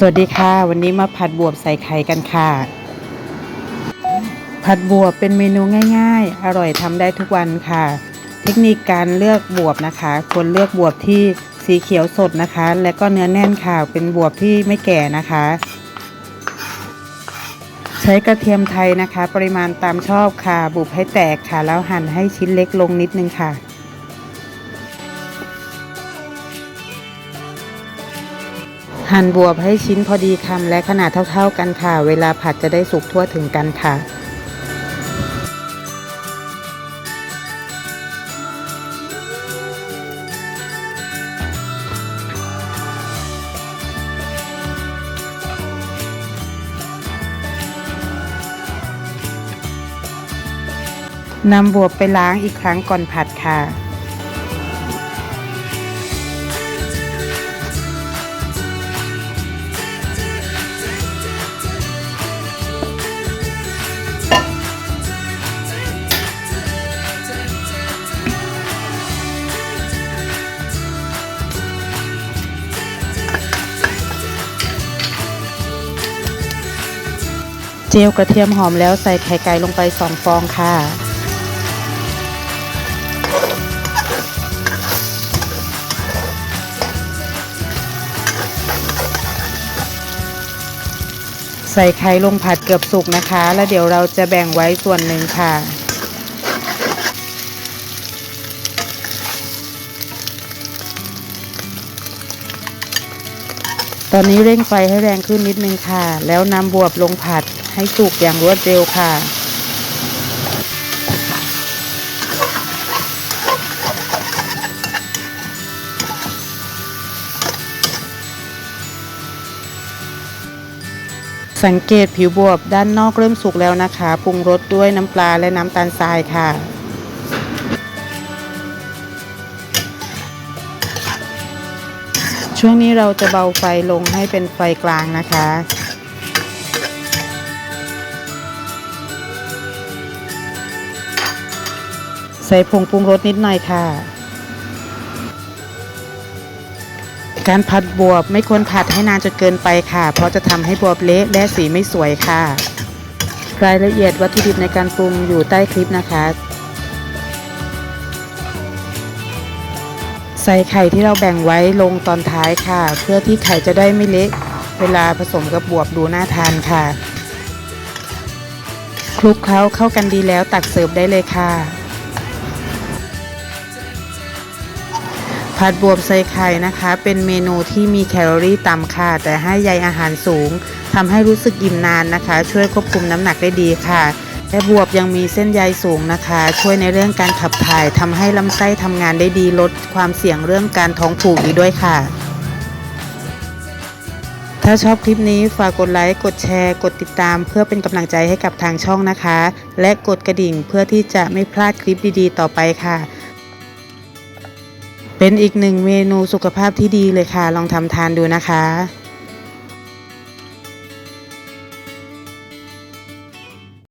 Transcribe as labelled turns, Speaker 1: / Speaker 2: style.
Speaker 1: สวัสดีค่ะ วันนี้มาผัดบวบใส่ไข่กันค่ะ ผัดบวบเป็นเมนูง่าย ๆ อร่อยทำได้ทุกวันค่ะ เทคนิคการเลือกบวบนะคะ ควรเลือกบวบที่สีเขียวสดนะคะ และก็เนื้อแน่นค่ะเป็นบวบที่ไม่แก่นะคะ ใช้กระเทียมไทยนะคะ ปริมาณตามชอบค่ะ บุบให้แตกค่ะ แล้วหั่นให้ชิ้นเล็กลงนิดนึงค่ะ หั่นบวบให้ชิ้นพอดีคำและขนาดเท่า ๆกันค่ะ เวลาผัดจะได้สุกทั่วถึงกันค่ะ นำบวบไปล้างอีกครั้งก่อนผัดค่ะ จียวกระเทียมหอมแล้วใส่ไข่ไก่ลงไปสองฟองค่ะ ใส่ไข่ลงผัดเกือบสุกนะคะ แล้วเดี๋ยวเราจะแบ่งไว้ส่วนหนึ่งค่ะตอนนี้เร่งไฟให้แรงขึ้นนิดนึงค่ะ แล้วนำบวบลงผัด ให้สุกอย่างรวดเร็วค่ะ สังเกตผิวบวบด้านนอกเริ่มสุกแล้วนะคะปรุงรสด้วยน้ำปลาและน้ำตาลทรายค่ะช่วงนี้เราจะเบาไฟลงให้เป็นไฟกลางนะคะ ใส่ผงปรุงรสนิดหน่อยค่ะ การผัดบวบไม่ควรผัดให้นานจนเกินไปค่ะ เพราะจะทำให้บวบเละและสีไม่สวยค่ะ รายละเอียดวัตถุดิบในการปรุงอยู่ใต้คลิปนะคะ ใส่ไข่ที่เราแบ่งไว้ลงตอนท้ายค่ะ เพื่อที่ไข่จะได้ไม่เละเวลาผสมกับบวบดูน่าทานค่ะคลุกเคล้าเข้ากันดีแล้วตักเสิร์ฟได้เลยค่ะ ผัดบวบใส่ไข่นะคะ เป็นเมนูที่มีแคลอรี่ต่ำค่ะ แต่ให้ใยอาหารสูงทำให้รู้สึกอิ่มนานนะคะ ช่วยควบคุมน้ำหนักได้ดีค่ะและบวบยังมีเส้นใยสูงนะคะ ช่วยในเรื่องการขับถ่ายทำให้ลำไส้ทำงานได้ดีลดความเสี่ยงเรื่องการท้องผูกอีกด้วยค่ะ ถ้าชอบคลิปนี้ฝากกดไลค์กดแชร์ กดติดตาม เพื่อเป็นกำลังใจให้กับทางช่องนะคะ และกดกระดิ่งเพื่อที่จะไม่พลาดคลิปดีๆ ต่อไปค่ะ เป็นอีกหนึ่งเมนูสุขภาพที่ดีเลยค่ะ ลองทำทานดูนะคะ